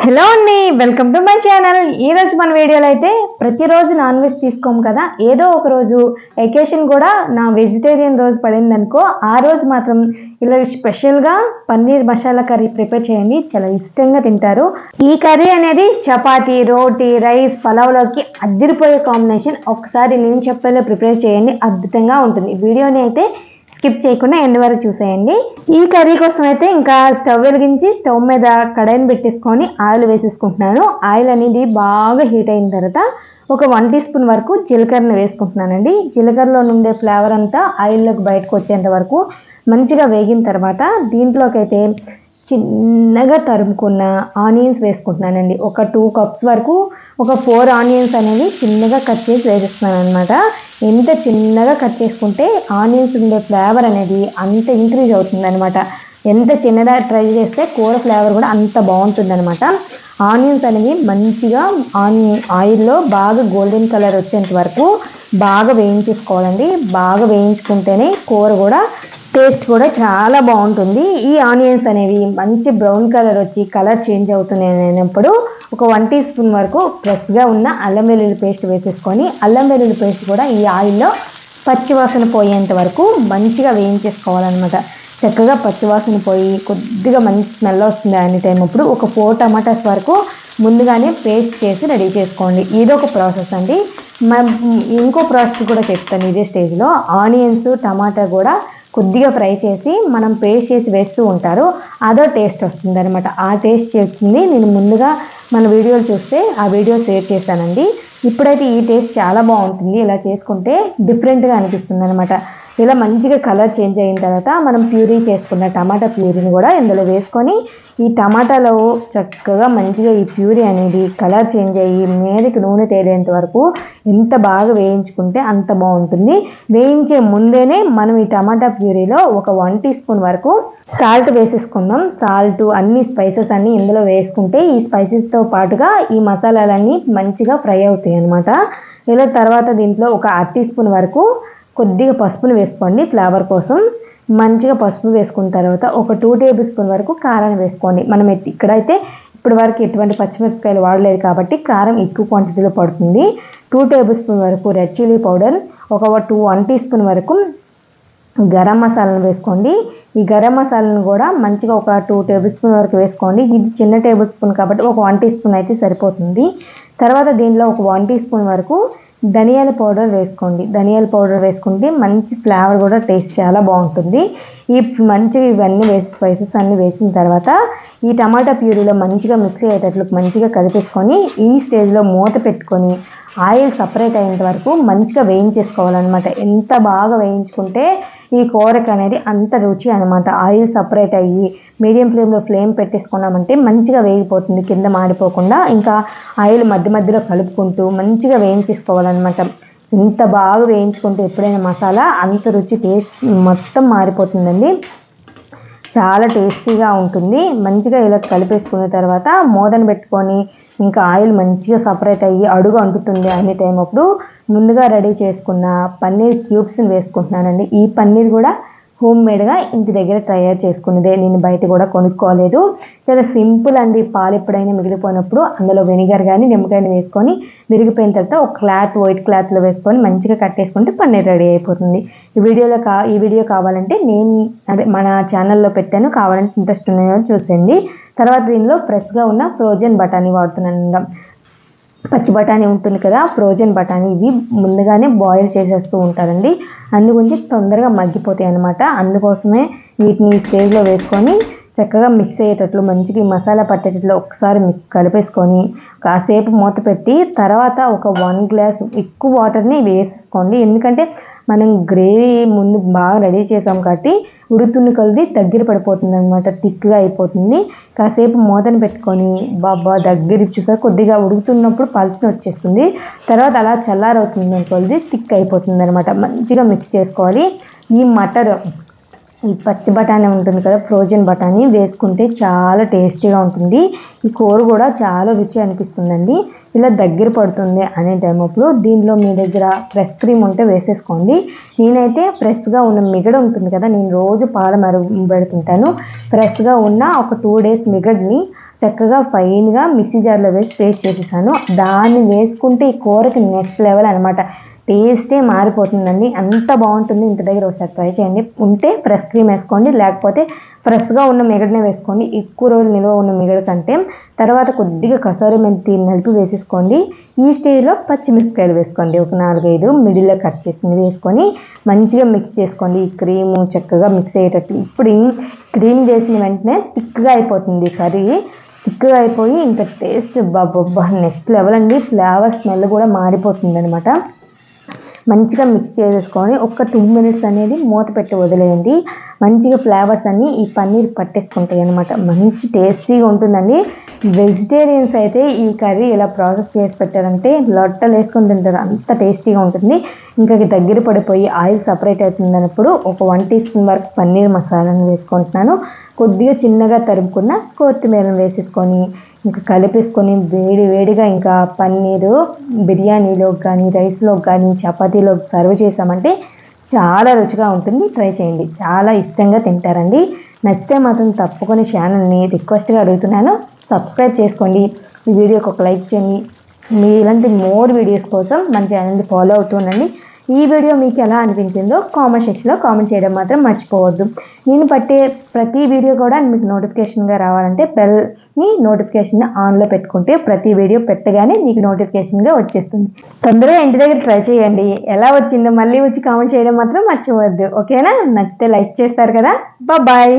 Hello అండి welcome to my channel ఈ రోజు మన వీడియోలో అయితే ప్రతిరోజు నాన్ వెజ్ తీసుకోము కదా. ఏదో ఒక రోజు ఎకేషన్ కూడా నా వెజిటేరియన్ రోజు పడింది అనుకో ఆ రోజు మాత్రం ఇలా స్పెషల్గా పన్నీర్ మసాలా కర్రీ ప్రిపేర్ చేయండి. చాలా ఇష్టంగా తింటారు. ఈ కర్రీ అనేది చపాతీ రోటీ రైస్ పలావ్లోకి అద్దరిపోయే కాంబినేషన్ ఒకసారి నేను చెప్పేలా ప్రిపేర్ చేయండి. అద్భుతంగా ఉంటుంది. వీడియోని అయితే స్కిప్ చేయకుండా ఎండ్ వరకు చూసేయండి. ఈ కర్రీ కోసం అయితే ఇంకా స్టవ్ వెలిగించి స్టవ్ మీద కడాయిని పెట్టేసుకొని ఆయిల్ వేసేసుకుంటున్నాను. ఆయిల్ అనేది బాగా హీట్ అయిన తర్వాత ఒక వన్ టీ స్పూన్ వరకు జీలకర్రని వేసుకుంటున్నానండి. జీలకర్రలో నుండే ఫ్లేవర్ అంతా ఆయిల్లోకి బయటకు వచ్చేంత వరకు మంచిగా వేగిన తర్వాత దీంట్లోకి అయితే చిన్నగా తరుముకున్న ఆనియన్స్ వేసుకుంటున్నానండి. ఒక టూ కప్స్ వరకు ఒక ఫోర్ ఆనియన్స్ అనేవి చిన్నగా కట్ చేసి వేసేస్తున్నాను అనమాట ఎంత చిన్నగా కట్ చేసుకుంటే ఆనియన్స్ ఉండే ఫ్లేవర్ అనేది అంత ఇంక్రీజ్ అవుతుంది అనమాట ఎంత చిన్నగా ట్రై చేస్తే కూర ఫ్లేవర్ కూడా అంత బాగుంటుంది అనమాట ఆనియన్స్ అనేవి మంచిగా ఆనియన్ ఆయిల్లో బాగా గోల్డెన్ కలర్ వచ్చేంత వరకు బాగా వేయించేసుకోవాలండి. బాగా వేయించుకుంటేనే కూర కూడా టేస్ట్ కూడా చాలా బాగుంటుంది. ఈ ఆనియన్స్ అనేవి మంచి బ్రౌన్ కలర్ వచ్చి కలర్ చేంజ్ అవుతున్నాయినప్పుడు ఒక వన్ టీ స్పూన్ వరకు ఫ్రెష్గా ఉన్న అల్లం వెల్లుల్లి పేస్ట్ వేసేసుకొని అల్లం వెల్లుల్లి పేస్ట్ కూడా ఈ ఆయిల్లో పచ్చివాసన పోయేంత వరకు మంచిగా వేయించేసుకోవాలన్నమాట. చక్కగా పచ్చివాసన పోయి కొద్దిగా మంచి స్మెల్ వస్తుంది అనే టైం అప్పుడు ఒక ఫోర్ టమాటాస్ వరకు ముందుగానే పేస్ట్ చేసి రెడీ చేసుకోండి. ఇది ఒక ప్రాసెస్ అండి. ఇంకో ప్రాసెస్ కూడా చెప్తాను ఇదే స్టేజ్లో. ఆనియన్స్ టమాటా కూడా కొద్దిగా ఫ్రై చేసి మనం పేస్ట్ చేసి వేస్తూ ఉంటారు. అదో టేస్ట్ వస్తుంది అనమాట ఆ టేస్ట్ చేస్తుంది నేను ముందుగా మన వీడియోలు చూస్తే ఆ వీడియో షేర్ చేశానండి ఇప్పుడైతే ఈ టేస్ట్ చాలా బాగుంటుంది. ఇలా చేసుకుంటే డిఫరెంట్గా అనిపిస్తుంది అనమాట ఇలా మంచిగా కలర్ చేంజ్ అయిన తర్వాత మనం ప్యూరీ చేసుకున్న టమాటా ప్యూరీని కూడా ఇందులో వేసుకొని ఈ టమాటాలో చక్కగా మంచిగా ఈ ప్యూరీ అనేది కలర్ చేంజ్ అయ్యి మీదకి నూనె తేలేంత వరకు ఎంత బాగా వేయించుకుంటే అంత బాగుంటుంది. వేయించే ముందేనే మనం ఈ టమాటా ప్యూరీలో ఒక వన్ టీ స్పూన్ వరకు సాల్ట్ వేసేసుకుందాం. సాల్ట్ అన్ని స్పైసెస్ అన్నీ ఇందులో వేసుకుంటే ఈ స్పైసెస్తో పాటుగా ఈ మసాలాలన్నీ మంచిగా ఫ్రై అవుతాయి. అనమాట ఇలా తర్వాత దీంట్లో ఒక అర టీ స్పూన్ వరకు కొద్దిగా పసుపును వేసుకోండి ఫ్లేవర్ కోసం. మంచిగా పసుపు వేసుకున్న తర్వాత ఒక టూ టేబుల్ స్పూన్ వరకు కారాన్ని వేసుకోండి. మనం ఇక్కడైతే ఇప్పటి వరకు ఎటువంటి పచ్చిమిరపకాయలు వాడలేదు కాబట్టి కారం ఎక్కువ క్వాంటిటీలో పడుతుంది. టూ టేబుల్ స్పూన్ వరకు రెడ్ చిల్లీ పౌడర్ ఒక టూ వన్ టీ స్పూన్ వరకు గరం మసాలాను వేసుకోండి. ఈ గరం మసాలాను కూడా మంచిగా ఒక టూ టేబుల్ స్పూన్ వరకు వేసుకోండి. ఇది చిన్న టేబుల్ స్పూన్ కాబట్టి ఒక వన్ టీ స్పూన్ అయితే సరిపోతుంది. తర్వాత దీనిలో ఒక వన్ టీ స్పూన్ వరకు ధనియాల పౌడర్ వేసుకోండి. ధనియాల పౌడర్ వేసుకుంటే మంచి ఫ్లేవర్ కూడా టేస్ట్ చాలా బాగుంటుంది. ఈ మంచిగా ఇవన్నీ వేసి స్పైసెస్ అన్నీ వేసిన తర్వాత ఈ టమాటా ప్యూరీలో మంచిగా మిక్స్ అయ్యేటట్లు మంచిగా కలిపేసుకొని ఈ స్టేజ్లో మూత పెట్టుకొని ఆయిల్ సపరేట్ అయ్యేంత వరకు మంచిగా వేయించేసుకోవాలన్నమాట. ఎంత బాగా వేయించుకుంటే ఈ కూరకు అనేది అంత రుచి అనమాట ఆయిల్ సపరేట్ అయ్యి మీడియం ఫ్లేమ్లో ఫ్లేమ్ పెట్టేసుకున్నామంటే మంచిగా వేగిపోతుంది కింద మాడిపోకుండా. ఇంకా ఆయిల్ మధ్య మధ్యలో కలుపుకుంటూ మంచిగా వేయించేసుకోవాలన్నమాట. ఎంత బాగా వేయించుకుంటే ఎప్పుడైనా మసాలా అంత రుచి టేస్ట్ మొత్తం మారిపోతుందండి. చాలా టేస్టీగా ఉంటుంది. మంచిగా ఇలా కలిపేసుకున్న తర్వాత మోదన పెట్టుకొని ఇంకా ఆయిల్ మంచిగా సపరేట్ అయ్యి అడుగు అంటుతుంది అనే టైం అప్పుడు. ముందుగా రెడీ చేసుకున్న పన్నీర్ క్యూబ్స్ని వేసుకుంటున్నానండి. ఈ పన్నీర్ కూడా హోమ్ మేడ్గా ఇంటి దగ్గర తయారు చేసుకున్నదే నేను బయట కూడా కొనుక్కోలేదు. చాలా సింపుల్ అండి. పాలు ఎప్పుడైనా మిగిలిపోయినప్పుడు అందులో వెనిగర్ కానీ నిమ్మకాయని వేసుకొని విరిగిపోయిన తర్వాత ఒక క్లాత్ వైట్ క్లాత్లో వేసుకొని మంచిగా కట్టేసుకుంటే పన్నీర్ రెడీ అయిపోతుంది. ఈ వీడియోలో కా ఈ వీడియో కావాలంటే నేను అదే మన ఛానల్లో పెట్టాను. కావాలంటే ఇంట్రెస్ట్ ఉన్నాయో చూసేయండి. తర్వాత దీనిలో ఫ్రెష్గా ఉన్న ఫ్రోజన్ బఠానీ వాడుతున్నాను పచ్చి బఠానీ ఉంటుంది కదా ఫ్రోజన్ బఠానీ. ఇవి ముందుగానే బాయిల్ చేసేస్తూ ఉంటారండి. అందుగురించి తొందరగా మగ్గిపోతాయి అనమాట అందుకోసమే వీటిని స్టేజ్లో వేసుకొని చక్కగా మిక్స్ అయ్యేటట్లు మంచిగా మసాలా పట్టేటట్లు ఒకసారి కలిపేసుకొని కాసేపు మూత పెట్టి తర్వాత ఒక వన్ గ్లాస్ ఎక్కువ వాటర్ని వేసుకోండి ఎందుకంటే మనం గ్రేవీ ముందు బాగా రెడీ చేసాం కాబట్టి ఉడుతున్న కొలది దగ్గర పడిపోతుంది అనమాట థిక్గా అయిపోతుంది. కాసేపు మూతను పెట్టుకొని బాబా దగ్గర ఇచ్చుగా కొద్దిగా ఉడుకుతున్నప్పుడు పల్చన వచ్చేస్తుంది. తర్వాత అలా చల్లారవుతుంది కొలది థిక్ అయిపోతుంది అనమాట మంచిగా మిక్స్ చేసుకోవాలి. ఈ మటర్ ఈ పచ్చి బఠానీ ఉంటుంది కదా ఫ్రోజన్ బఠానీ వేసుకుంటే చాలా టేస్టీగా ఉంటుంది. ఈ కూర కూడా చాలా రుచి అనిపిస్తుందండి. ఇలా దగ్గర పడుతుంది అనే టైం అప్పుడు దీనిలో మీ దగ్గర ఫ్రెష్ క్రీమ్ ఉంటే వేసేసుకోండి. నేనైతే ఫ్రెష్గా ఉన్న మిగడ ఉంటుంది కదా నేను రోజు పాల మరుగు పెడుతుంటాను ఫ్రెష్గా ఉన్న ఒక టూ డేస్ మిగడ్ని చక్కగా ఫైన్గా మిక్సీ జార్లో వేసి పేస్ట్ చేసేసాను. దాన్ని వేసుకుంటే ఈ కూరకి నెక్స్ట్ లెవెల్ అనమాట టేస్టే మారిపోతుందండి. అంత బాగుంటుంది. ఇంటి దగ్గర ఒకసారి ట్రై చేయండి. ఉంటే ఫ్రెష్ క్రీమ్ వేసుకోండి. లేకపోతే ఫ్రెష్గా ఉన్న మిగడనే వేసుకోండి. ఎక్కువ రోజులు నిల్వ ఉన్న మిగడ కంటే తర్వాత కొద్దిగా కసూరి మెంతి నలుపు వేసేసుకోండి. ఈ స్టేజ్లో పచ్చిమిరపకాయలు వేసుకోండి. ఒక నాలుగైదు మిడిల్లో కట్ చేసి వేసుకొని మంచిగా మిక్స్ చేసుకోండి. ఈ క్రీము చక్కగా మిక్స్ అయ్యేటట్టు. ఇప్పుడు క్రీమ్ చేసిన వెంటనే థిక్గా అయిపోతుంది కర్రీ. థిక్గా అయిపోయి ఇంకా టేస్ట్ బాబా నెక్స్ట్ లెవెల్ అండి. ఫ్లేవర్ స్మెల్ కూడా మారిపోతుంది అనమాట మంచిగా మిక్స్ చేసేసుకొని ఒక టూ మినిట్స్ అనేది మూత పెట్టి వదిలేయండి. మంచిగా ఫ్లేవర్స్ అన్నీ ఈ పన్నీర్ పట్టేసుకుంటాయి అనమాట మంచి టేస్టీగా ఉంటుందండి. వెజిటేరియన్స్ అయితే ఈ కర్రీ ఇలా ప్రాసెస్ చేసి పెట్టారంటే లొట్టలు వేసుకొని తింటారు. అంత టేస్టీగా ఉంటుంది. ఇంకా దగ్గర పడిపోయి ఆయిల్ సపరేట్ అవుతుంది అన్నప్పుడు ఒక వన్ టీ స్పూన్ వరకు పన్నీర్ మసాలాను వేసుకుంటున్నాను. కొద్దిగా చిన్నగా తరుపుకున్న కొత్తిమీరను వేసేసుకొని ఇంకా కలిపేసుకొని వేడి వేడిగా ఇంకా పన్నీరు బిర్యానీలోకి కానీ రైస్లోకి కానీ చపాతీలో సర్వ్ చేసామంటే చాలా రుచిగా ఉంటుంది. ట్రై చేయండి. చాలా ఇష్టంగా తింటారండి. నచ్చితే మాత్రం తప్పకుండా ఛానల్ని రిక్వెస్ట్గా అడుగుతున్నాను. సబ్స్క్రైబ్ చేసుకోండి. ఈ వీడియోకి ఒక లైక్ చేయండి. మీ ఇలాంటి మోర్ వీడియోస్ కోసం మన ఛానల్ని ఫాలో అవుతుండండి ఈ వీడియో మీకు ఎలా అనిపించిందో కామెంట్ సెక్షన్లో కామెంట్ చేయడం మాత్రం మర్చిపోవద్దు. నేను పట్టే ప్రతి వీడియో కూడా మీకు నోటిఫికేషన్గా రావాలంటే మీ నోటిఫికేషన్ ఆన్లో పెట్టుకుంటే ప్రతి వీడియో పెట్టగానే మీకు నోటిఫికేషన్గా వచ్చేస్తుంది. తొందరగా ఇంటి దగ్గర ట్రై చేయండి. ఎలా వచ్చిందో మళ్ళీ వచ్చి కామెంట్ చేయడం మాత్రం మర్చిపోవద్దు. ఓకేనా నచ్చితే లైక్ చేస్తారు కదా? బాయ్